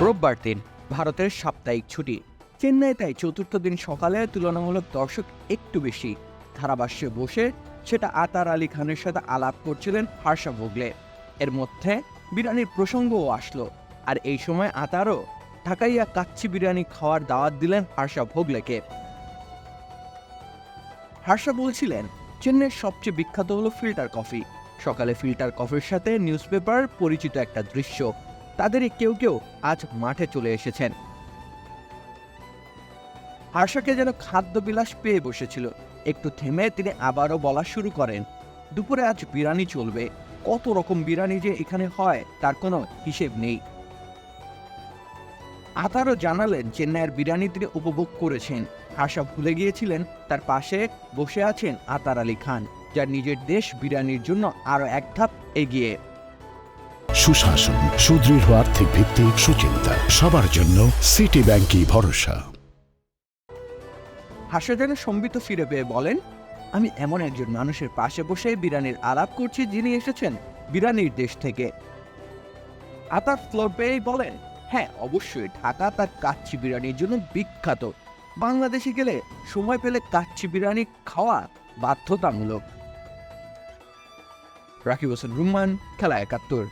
রোববার দিন, ভারতের সাপ্তাহিক ছুটি। চেন্নাই তাই চতুর্থ দিন সকালে তুলনামূলক দর্শক একটু বেশি। ধারাভাষ্যে বসে সেটা আতার আলী খানের সাথে আলাপ করছিলেন হার্ষা ভোগলে। এর মধ্যে বিরিয়ানির প্রসঙ্গও আসলো। আর এই সময় আতারও ঢাকাইয়া কাচ্চি বিরিয়ানি খাওয়ার দাওয়াত দিলেন হার্ষা ভোগলেকে। হার্ষা বলছিলেন, চেন্নাইয়ের সবচেয়ে বিখ্যাত হলো ফিল্টার কফি। সকালে ফিল্টার কফির সাথে নিউজ পেপার পরিচিত একটা দৃশ্য। তাদেরই কেউ কেউ আজ মাঠে চলে এসেছেন। হার্ষাকে যেন খাদ্যবিলাস পেয়ে বসেছিল। একটু থেমে তিনি আবারও বলা শুরু করেন, দুপুরে আজ বিরিয়ানি চলবে। কত রকম বিরিয়ানি যে এখানে হয়, তার কোনো হিসেব নেই। আতারও জানালেন চেন্নাইয়ের বিরিয়ানি তিনি উপভোগ করেছেন। হাসা ভুলে গিয়েছিলেন তার পাশে বসে আছেন আতার আলী খান, যার নিজের দেশ বিরিয়ানির জন্য আরও এক ধাপ এগিয়ে। সুশাসন, সুদৃঢ় আর্থিক ভিত্তি, সুচিন্তা, সবার জন্য সিটি ব্যাংকই ভরসা। হাসা যেন সম্বিত ফিরে পেয়ে বলেন, আমি এমন একজন মানুষের পাশে বসে বিরানির আলাপ করছি যিনি এসেছেন বিরানির দেশ থেকে। আতার ফ্লোর পেয়েই বলেন হ্যাঁ অবশ্যই ঢাকা তার কাচ্চি বিরিয়ানির জন্য বিখ্যাত। বাংলাদেশে গেলে সময় পেলে কাচ্চি বিরিয়ানি খাওয়া বাধ্যতামূলক। রাকিব হোসেন, রুম্মান, খেলা একাত্তর।